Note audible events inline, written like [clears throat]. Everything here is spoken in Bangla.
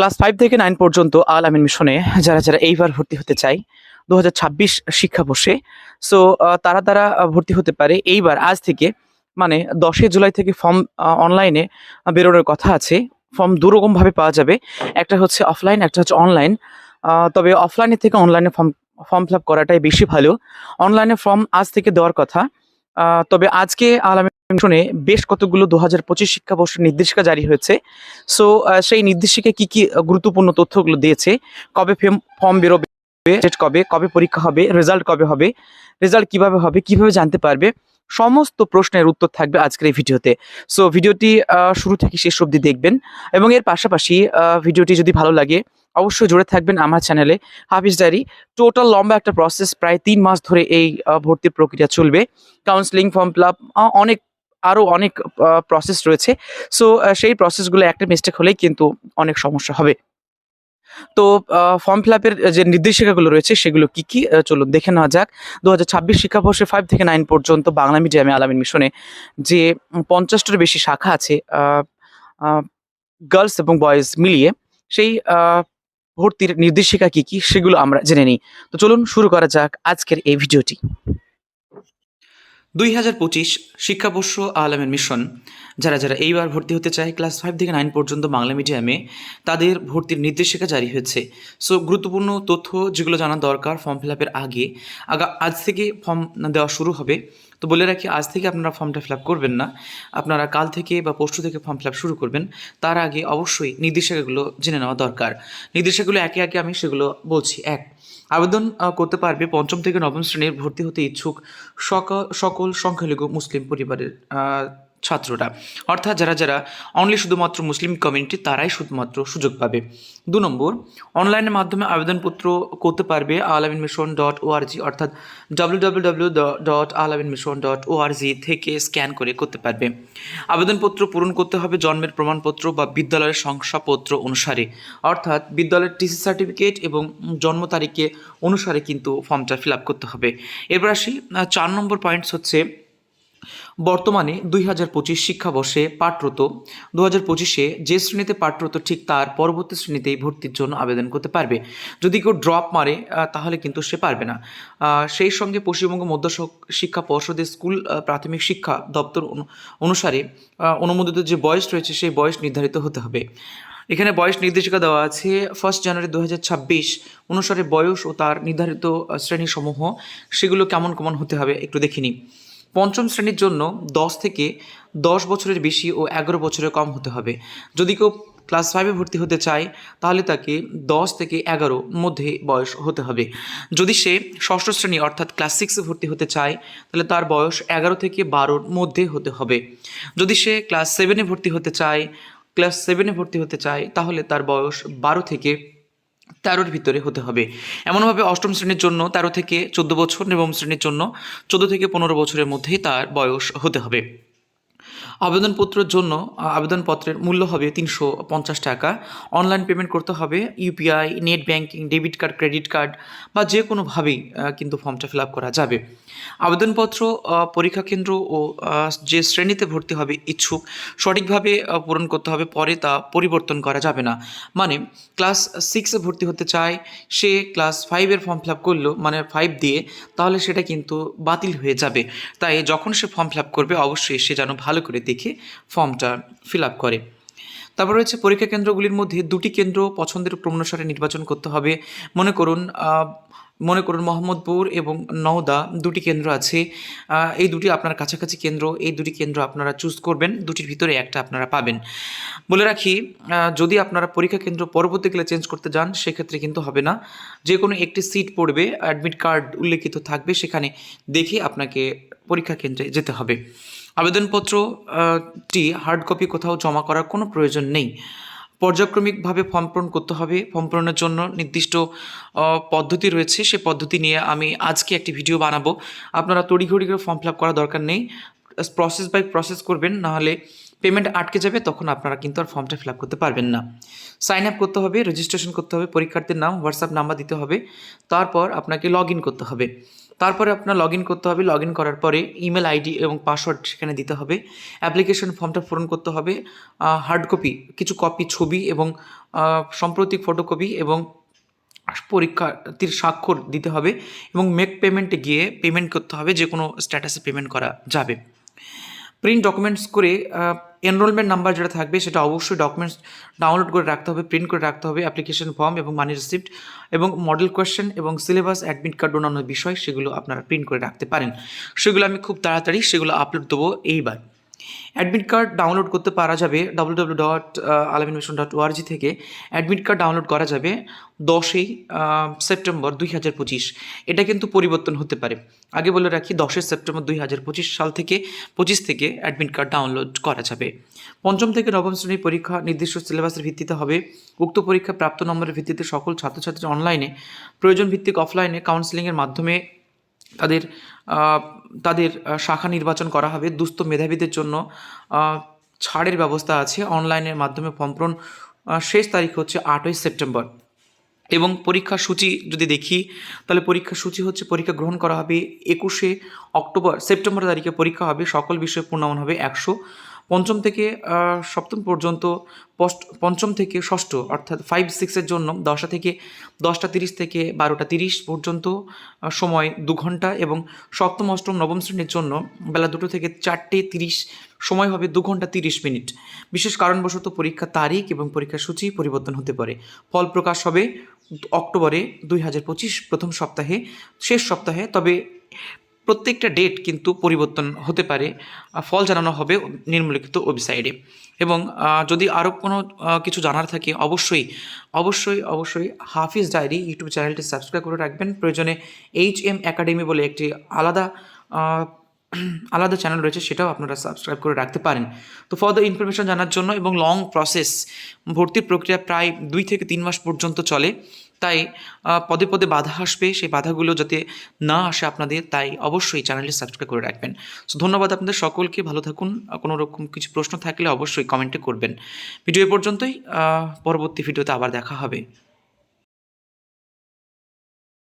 ক্লাস ফাইভ থেকে নাইন পর্যন্ত আল আমিন মিশনে যারা যারা এইবার ভর্তি হতে চায় দু হাজার ছাব্বিশ শিক্ষাবর্ষে। সো তারা তারা ভর্তি হতে পারে এইবার, আজ থেকে মানে দশই জুলাই থেকে ফর্ম অনলাইনে বেরোনোর কথা আছে। ফর্ম দুরকমভাবে পাওয়া যাবে। একটা হচ্ছে অফলাইন একটা হচ্ছে অনলাইন তবে অফলাইনে থেকে অনলাইনে ফর্ম ফর্ম ফিল করাটাই বেশি ভালো। অনলাইনে ফর্ম আজ থেকে দেওয়ার কথা। তবে আজকে আলামী মিশনে বেশ কতগুলো দু হাজার পঁচিশ শিক্ষাবর্ষের নির্দেশিকা জারি হয়েছে। সো সেই নির্দেশিকা কি কি গুরুত্বপূর্ণ তথ্যগুলো দিয়েছে? কবে ফর্ম বেরোবে? ডেট কবে? কবে পরীক্ষা হবে? রেজাল্ট কবে হবে? রেজাল্ট কীভাবে হবে? কীভাবে জানতে পারবে? সমস্ত প্রশ্নের উত্তর থাকবে আজকের এই ভিডিওতে। সো ভিডিওটি শুরু থেকে শেষ অবধি দেখবেন এবং এর পাশাপাশি ভিডিওটি যদি ভালো লাগে অবশ্যই জুড়ে থাকবেন আমার চ্যানেলে হাফিজ ডায়েরি টোটাল লম্বা একটা প্রসেস প্রায় তিন মাস ধরে এই ভর্তির প্রক্রিয়া চলবে। কাউন্সিলিং ফর্ম ফিল অনেক আরও অনেক প্রসেস রয়েছে। সো সেই প্রসেসগুলো একটা মিস্টেক হলেই কিন্তু অনেক সমস্যা হবে। তো ফর্ম ফিল আপের যে নির্দেশিকাগুলো রয়েছে, সেগুলো কি কি? চলুন দেখে নেওয়া যাক। দু হাজার ছাব্বিশ শিক্ষাবর্ষে ফাইভ থেকে নাইন পর্যন্ত বাংলা মিডিয়ামে আলামিন মিশনে যে পঞ্চাশটার বেশি শাখা আছে গার্লস এবং বয়েজ মিলিয়ে, সেই ভর্তির নির্দেশিকা কি কি সেগুলো আমরা জেনে নিই। তো চলুন শুরু করা যাক আজকের এই ভিডিওটি। দুই হাজার পঁচিশ শিক্ষাবর্ষ আলামের মিশন, যারা যারা এইবার ভর্তি হতে চায় ক্লাস ফাইভ থেকে নাইন পর্যন্ত বাংলা মিডিয়ামে, তাদের ভর্তির নির্দেশিকা জারি হয়েছে। সো, গুরুত্বপূর্ণ তথ্য যেগুলো জানা দরকার ফর্ম ফিল আপের আগে, আগা, আজ থেকে ফর্ম দেওয়া শুরু হবে। তো বলে রাখি, আজ থেকে আপনারা ফর্মটা ফিল আপ করবেন না। আপনারা কাল থেকে বা পরশু থেকে ফর্ম ফিল আপ শুরু করবেন। তার আগে অবশ্যই নির্দেশিকাগুলো জেনে নেওয়া দরকার। নির্দেশিকাগুলো একে একে আমি সেগুলো বলছি। এক আবেদন করতে পারবে পঞ্চম থেকে নবম শ্রেণির ভর্তি হতে ইচ্ছুক সকল সংখ্যালঘু মুসলিম পরিবারের। ছাত্ররা। অর্থাৎ যারা যারা অনলি শুধুমাত্র মুসলিম কমিউনিটি তারাই শুধুমাত্র সুযোগ পাবে। দু নম্বর অনলাইনের মাধ্যমে আবেদনপত্র করতে পারবে Alameen mission dot O R G অর্থাৎ W W W dot Alameen mission dot O R G থেকে স্ক্যান করে করতে পারবে। আবেদনপত্র পূরণ করতে হবে জন্মের প্রমাণপত্র বা বিদ্যালয়ের শংসাপত্র অনুসারে। অর্থাৎ বিদ্যালয়ের টিসি সার্টিফিকেট এবং জন্ম তারিখে অনুসারে কিন্তু ফর্মটা ফিল আপ করতে হবে। এরপর আসি চার নম্বর পয়েন্টস হচ্ছে বর্তমানে দুই হাজার পঁচিশ শিক্ষাবর্ষে পাঠরত দু হাজার পঁচিশে যে শ্রেণীতে পাঠরত ঠিক তার পরবর্তী শ্রেণীতেই ভর্তির জন্য আবেদন করতে পারবে। যদি কেউ ড্রপ মারে তাহলে কিন্তু সে পারবে না। সেই সঙ্গে পশ্চিমবঙ্গ মধ্য শিক্ষা পর্ষদের স্কুল প্রাথমিক শিক্ষা দপ্তর অনু- অনুসারে অনুমোদিত যে বয়স রয়েছে সেই বয়স নির্ধারিত হতে হবে। এখানে বয়স নির্দেশিকা দেওয়া আছে ফার্স্ট জানুয়ারি দু হাজার ছাব্বিশ অনুসারে বয়স ও তার নির্ধারিত শ্রেণীসমূহ, সেগুলো কেমন কেমন হতে হবে একটু দেখিনি পঞ্চম শ্রেণির জন্য দশ থেকে দশ বছরের বেশি ও এগারো বছরের কম হতে হবে। যদি কেউ ক্লাস ফাইভে ভর্তি হতে চায়, তাহলে তাকে দশ থেকে এগারো মধ্যে বয়স হতে হবে। যদি সে ষষ্ঠ শ্রেণি অর্থাৎ ক্লাস সিক্সে ভর্তি হতে চায়, তাহলে তার বয়স এগারো থেকে বারোর মধ্যে হতে হবে। যদি সে ক্লাস সেভেনে ভর্তি হতে চায়, ক্লাস সেভেনে ভর্তি হতে চায়, তাহলে তার বয়স বারো থেকে তেরোর ভিতরে হতে হবে। এমনভাবে অষ্টম শ্রেণির জন্য তেরো থেকে চোদ্দ বছর নবম শ্রেণির জন্য চোদ্দ থেকে পনেরো বছরের মধ্যেই তার বয়স হতে হবে। আবেদনপত্রের জন্য আবেদনপত্রের মূল্য হবে তিনশো পঞ্চাশ টাকা। অনলাইন পেমেন্ট করতে হবে UPI net banking, debit card, credit card বা যে কোনোভাবেই কিন্তু ফর্মটা ফিল আপ করা যাবে। আবেদনপত্র পরীক্ষা কেন্দ্র ও যে শ্রেণীতে ভর্তি হবে ইচ্ছুক, সঠিকভাবে পূরণ করতে হবে, পরে তা পরিবর্তন করা যাবে না। মানে ক্লাস সিক্সে ভর্তি হতে চায়, সে ক্লাস ফাইভের ফর্ম ফিল আপ করল মানে ফাইভ দিয়ে, তাহলে সেটা কিন্তু বাতিল হয়ে যাবে। তাই যখন সে ফর্ম ফিল আপ করবে, অবশ্যই সে যেন ভালো করে দেখে ফর্মটা ফিল আপ করে। তারপর রয়েছে পরীক্ষা কেন্দ্রগুলির মধ্যে দুটি কেন্দ্র পছন্দের ক্রমানুসারে নির্বাচন করতে হবে। মনে করুন মনে করুন মোহাম্মদপুর এবং নওদা দুটি কেন্দ্র আছে। এই দুটি আপনার কাছাকাছি কেন্দ্র, এই দুটি কেন্দ্র আপনারা চুজ করবেন, দুটির ভিতরে একটা আপনারা পাবেন। বলে রাখি যদি আপনারা পরীক্ষা কেন্দ্র পরবর্তীকালে চেঞ্জ করতে যান, সেক্ষেত্রে কিন্তু হবে না। যে কোনো একটি সিট পড়বে অ্যাডমিট কার্ড উল্লেখিত থাকবে, সেখানে দেখে আপনাকে পরীক্ষা কেন্দ্রে যেতে হবে। আবেদনপত্র আহ, টি হার্ড কপি কোথাও জমা করার কোনো প্রয়োজন নেই। পর্যায়ক্রমিকভাবে ফর্ম পূরণ করতে হবে। ফর্ম পূরণের জন্য নির্দিষ্ট পদ্ধতি রয়েছে। সে পদ্ধতি নিয়ে আমি আজকে একটি ভিডিও বানাবো। আপনারা তড়িঘড়ি করে ফর্ম ফিল আপ করা দরকার নেই। প্রসেস বাই প্রসেস করবেন। নাহলে পেমেন্ট আটকে যাবে তখন আপনারা কিন্তু আর ফর্মটা ফিল আপ করতে পারবেন না। সাইন আপ করতে হবে রেজিস্ট্রেশন করতে হবে পরীক্ষার্থীর নাম হোয়াটসঅ্যাপ নাম্বার দিতে হবে। তারপর আপনাকে লগ ইন করতে হবে। তারপরে আপনার লগ ইন করতে হবে। লগ ইন করার পরে ইমেল আইডি এবং পাসওয়ার্ড সেখানে দিতে হবে। অ্যাপ্লিকেশন ফর্মটা পূরণ করতে হবে। হার্ড কপি কিছু কপি ছবি এবং সাম্প্রতিক ফটোকপি এবং পরীক্ষার্থীর স্বাক্ষর দিতে হবে এবং মেক পেমেন্টে গিয়ে পেমেন্ট করতে হবে। যে কোনো স্ট্যাটাসে পেমেন্ট করা যাবে। প্রিন্ট ডকুমেন্টস করে এনরোলমেন্ট নাম্বার যেটা থাকবে সেটা অবশ্যই ডকুমেন্টস ডাউনলোড করে রাখতে হবে প্রিন্ট করে রাখতে হবে অ্যাপ্লিকেশন ফর্ম এবং মানি রিসিপ্ট এবং মডেল কোয়েশ্চেন এবং সিলেবাস অ্যাডমিট কার্ড অন্যান্য বিষয় সেগুলো আপনারা প্রিন্ট করে রাখতে পারেন। সেগুলো আমি খুব তাড়াতাড়ি সেগুলো আপলোড দেবো এইবার। অ্যাডমিট কার্ড ডাউনলোড করতে পারা যাবে W W dot Alameen mission dot O R G থেকে। অ্যাডমিট কার্ড ডাউনলোড করা যাবে দশই সেপ্টেম্বর দুই হাজার পঁচিশ। এটা কিন্তু পরিবর্তন হতে পারে। আগে বলে রাখি, দশই সেপ্টেম্বর দুই হাজার পঁচিশ সাল থেকে পঁচিশ থেকে অ্যাডমিট কার্ড ডাউনলোড করা যাবে। পঞ্চম থেকে নবম শ্রেণির পরীক্ষা নির্দিষ্ট সিলেবাসের ভিত্তিতে হবে। উক্ত পরীক্ষা প্রাপ্ত নম্বরের ভিত্তিতে সকল ছাত্রছাত্রী অনলাইনে প্রয়োজন ভিত্তিক অফলাইনে কাউন্সেলিংয়ের মাধ্যমে তাদের তাদের শাখা নির্বাচন করা হবে। দুস্থ মেধাবীদের জন্য ছাড়ের ব্যবস্থা আছে। অনলাইনের মাধ্যমে ফর্ম পূরণ শেষ তারিখ হচ্ছে আটই সেপ্টেম্বর। এবং পরীক্ষা সূচি যদি দেখি, তাহলে পরীক্ষা সূচি হচ্ছে পরীক্ষা গ্রহণ করা হবে একুশে অক্টোবর। সেপ্টেম্বর তারিখে পরীক্ষা হবে, সকল বিষয়ে পূর্ণমান হবে একশো। পঞ্চম থেকে সপ্তম পর্যন্ত পষ্ট- পঞ্চম থেকে ষষ্ঠ, অর্থাৎ ফাইভ সিক্সের জন্য দশটা থেকে দশটা তিরিশ থেকে বারোটা তিরিশ পর্যন্ত সময় দু ঘণ্টা এবং সপ্তম, অষ্টম, নবম শ্রেণির জন্য বেলা দুটো থেকে চারটে তিরিশ সময় হবে দু ঘণ্টা তিরিশ মিনিট। বিশেষ কারণবশত পরীক্ষার তারিখ এবং পরীক্ষার সূচি পরিবর্তন হতে পারে। ফল প্রকাশ হবে অক্টোবরে দুই হাজার পঁচিশ প্রথম সপ্তাহে, শেষ সপ্তাহে, তবে প্রত্যেকটা ডেট কিন্তু পরিবর্তন হতে পারে ফল জানানো হবে নিম্নলিখিত ওয়েবসাইটে এবং যদি আরও কোনো কিছু জানার থাকে, অবশ্যই অবশ্যই অবশ্যই হাফিজ ডায়েরি ইউটিউব চ্যানেলটি সাবস্ক্রাইব করে রাখবেন। প্রয়োজনে এইচ এম একাডেমি বলে একটি আলাদা [clears throat] আলাদা চ্যানেল রয়েছে, সেটাও আপনারা সাবস্ক্রাইব করে রাখতে পারেন। তো ফার্দার ইনফরমেশন জানার জন্য এবং লং প্রসেস ভর্তির প্রক্রিয়া প্রায় দুই থেকে তিন মাস পর্যন্ত চলে। তাই পদে পদে বাধা আসবে, সেই বাধাগুলো যাতে না আসে আপনাদের, তাই অবশ্যই চ্যানেলটি সাবস্ক্রাইব করে রাখবেন। সো ধন্যবাদ আপনাদের সকলকে, ভালো থাকুন। কোনো রকম কিছু প্রশ্ন থাকলে অবশ্যই কমেন্টে করবেন। ভিডিও পর্যন্তই পরবর্তী ভিডিওতে আবার দেখা হবে।